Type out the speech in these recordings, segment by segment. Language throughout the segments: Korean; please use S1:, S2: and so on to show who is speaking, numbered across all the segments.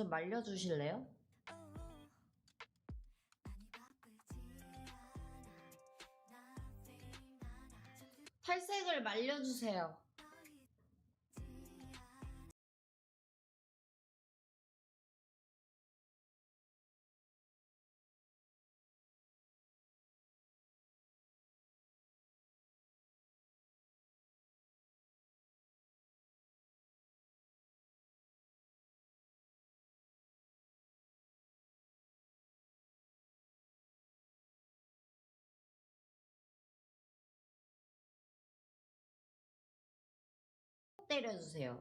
S1: 좀 말려주실래요? 탈색을 말려주세요. 때려주세요.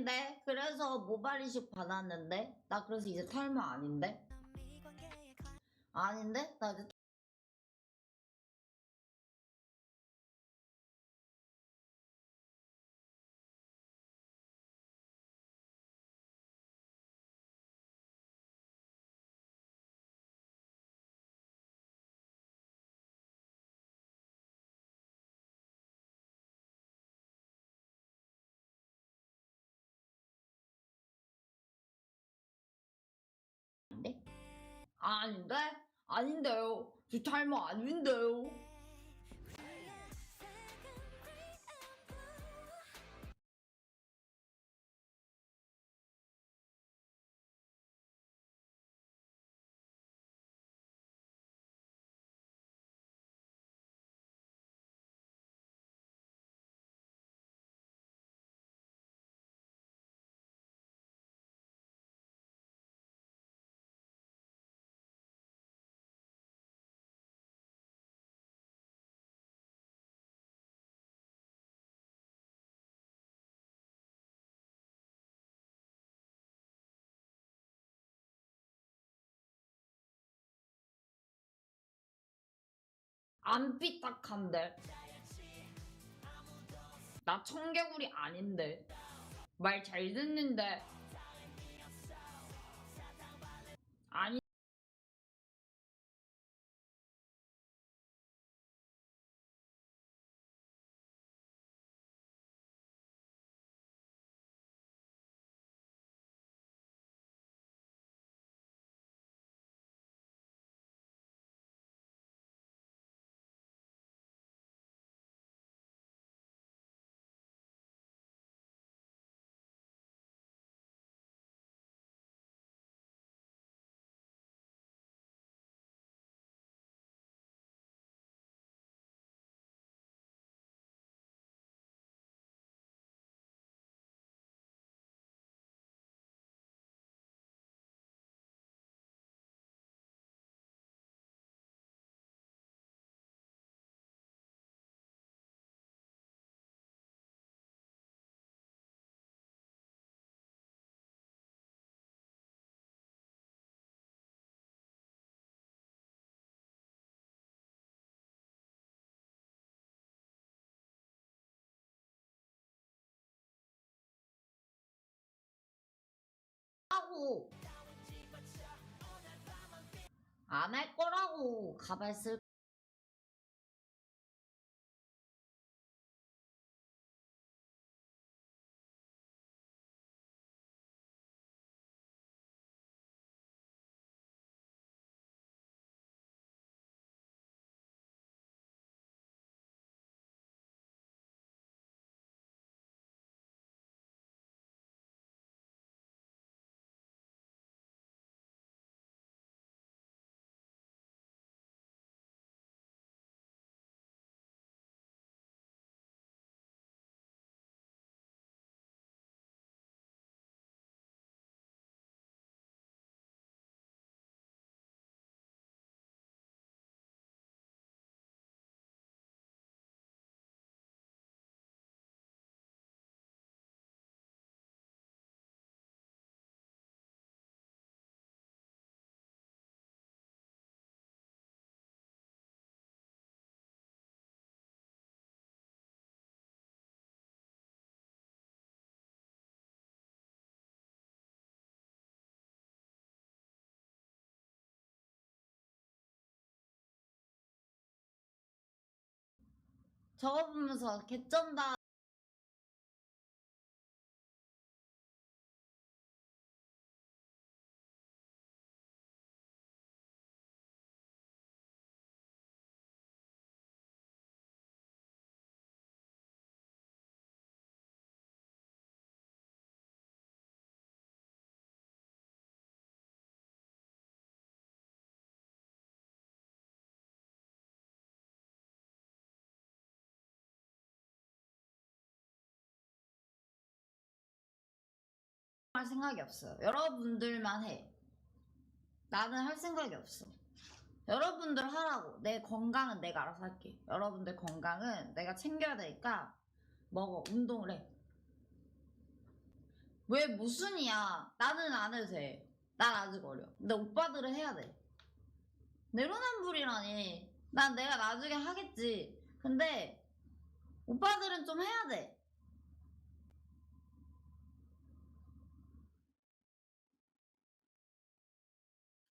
S1: 근데 그래서 모발 이식 받았는데 나 그래서 이제 탈모 아닌데? 아닌데? 나 이제 아닌데? 아닌데요. 저 탈모 아닌데요. 안 삐딱한데. 나 청개구리 아닌데. 말 잘 듣는데. 아니. 하고. 안 할 거라고. 가발 쓸 저거 보면서 개쩐다. 할 생각이 없어요. 여러분들만 해. 나는 할 생각이 없어. 여러분들 하라고. 내 건강은 내가 알아서 할게. 여러분들 건강은 내가 챙겨야 되니까 먹어. 운동을 해. 왜 무슨 이야? 나는 안 해도 돼. 난 아직 어려. 근데 오빠들은 해야 돼. 내로남불이라니. 난 내가 나중에 하겠지. 근데 오빠들은 좀 해야 돼.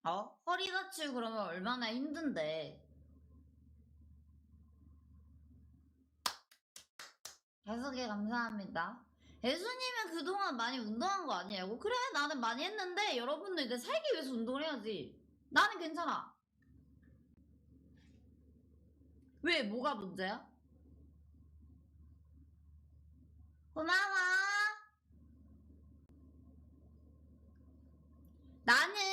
S1: 어? 허리 다치고 그러면 얼마나 힘든데. 개 감사합니다. 예수님은 그동안 많이 운동한 거 아니냐고? 그래, 나는 많이 했는데 여러분들 이제 살기 위해서 운동을 해야지. 나는 괜찮아. 왜? 뭐가 문제야? 고마워. 나는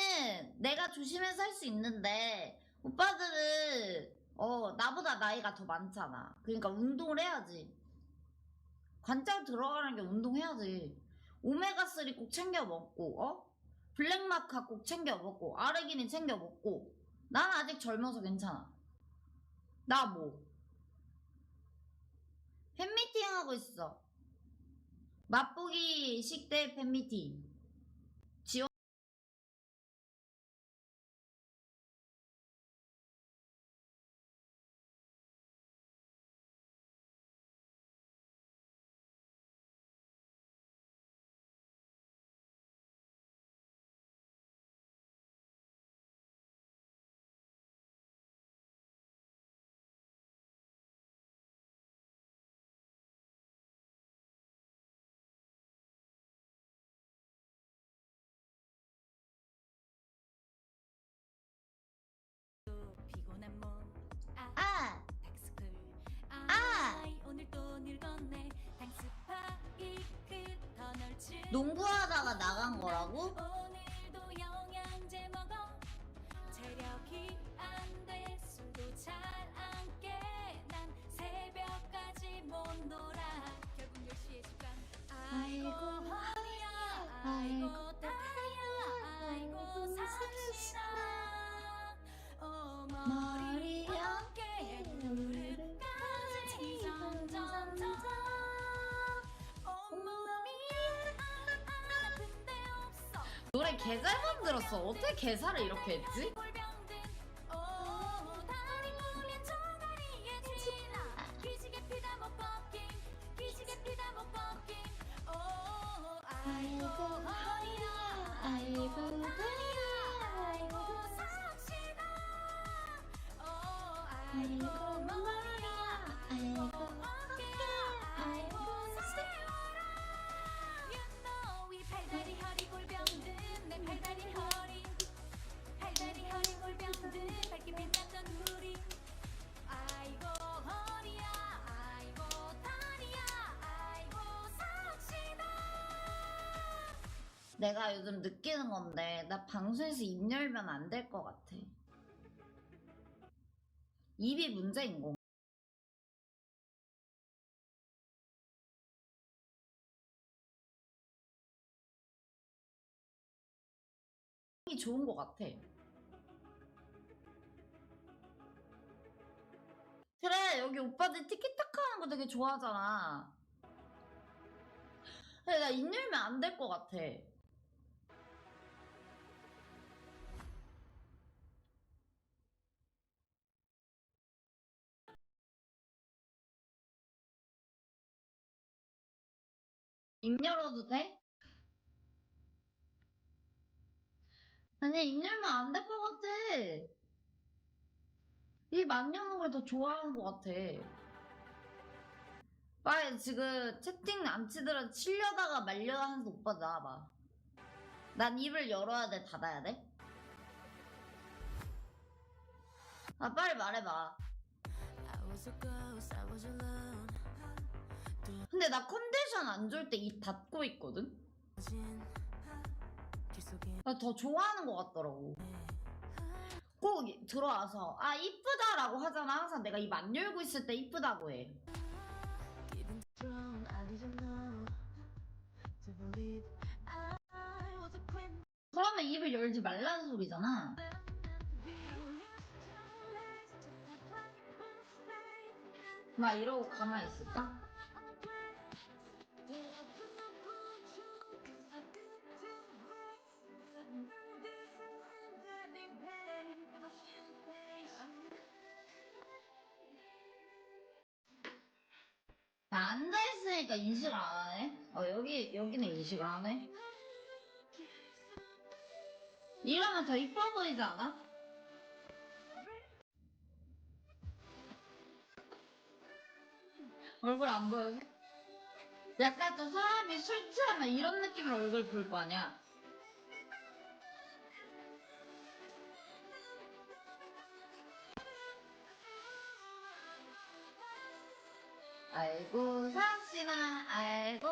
S1: 내가 조심해서 할 수 있는데 오빠들은 어 나보다 나이가 더 많잖아. 그러니까 운동을 해야지. 관절 들어가는 게 운동해야지. 오메가 3 꼭 챙겨 먹고 어 블랙마카 꼭 챙겨 먹고 아르기닌 챙겨 먹고 난 아직 젊어서 괜찮아. 나 뭐? 팬미팅 하고 있어. 맛보기 식대 팬미팅. 아! 아!
S2: 넓지
S1: 농구하다가 나간 거라고? 개잘 만들었어. 어떻게 개사를 이렇게 했지?
S2: 아이고 허리야 아이고 다리야 아이고 오 아이고 머리야 아이고 팔다리 허리. 팔다리 허리 골병든 밝게 빛났던 우리. 아이고 허리야. 아이고 다리야. 아이고 삽시다.
S1: 내가 요즘 느끼는 건데 나 방송에서 입 열면 안 될 것 같아. 입이 문제인 거. 이 좋은 것 같아. 그래 여기 오빠들 티키타카 하는 거 되게 좋아하잖아. 근데 나입 열면 안 될 것 같아. 입 열어도 돼? 아니, 입 열면 안될 것 같아. 여는 걸더 좋아하는 것 같아. 빨리 지금 채팅 남치들은 치려다가 말려 하는 오빠 나와봐. 난 입을 열어야 돼, 닫아야 돼? 아, 빨리 말해봐. 근데 나 컨디션 안 좋을 때 입 닫고 있거든? 나 더 좋아하는 것 같더라고. 꼭 이- 들어와서, 아, 이쁘다라고 하잖아. 항상 내가 입 안 열고 있을 때 이쁘다고 해. 그러면 입을 열지 말라는 소리잖아. 막 이러고 가만히 있을까? 여기, 여기는 인식을 하네? 이러면 더 이뻐 보이지 않아? 얼굴 안 보여? 약간 좀 사람이 술 취하면 이런 느낌으로 얼굴 볼 거 아니야? 아이고 상씨나 아이고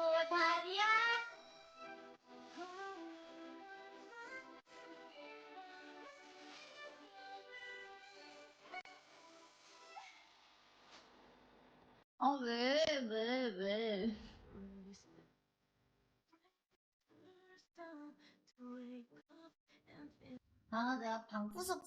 S1: 방구석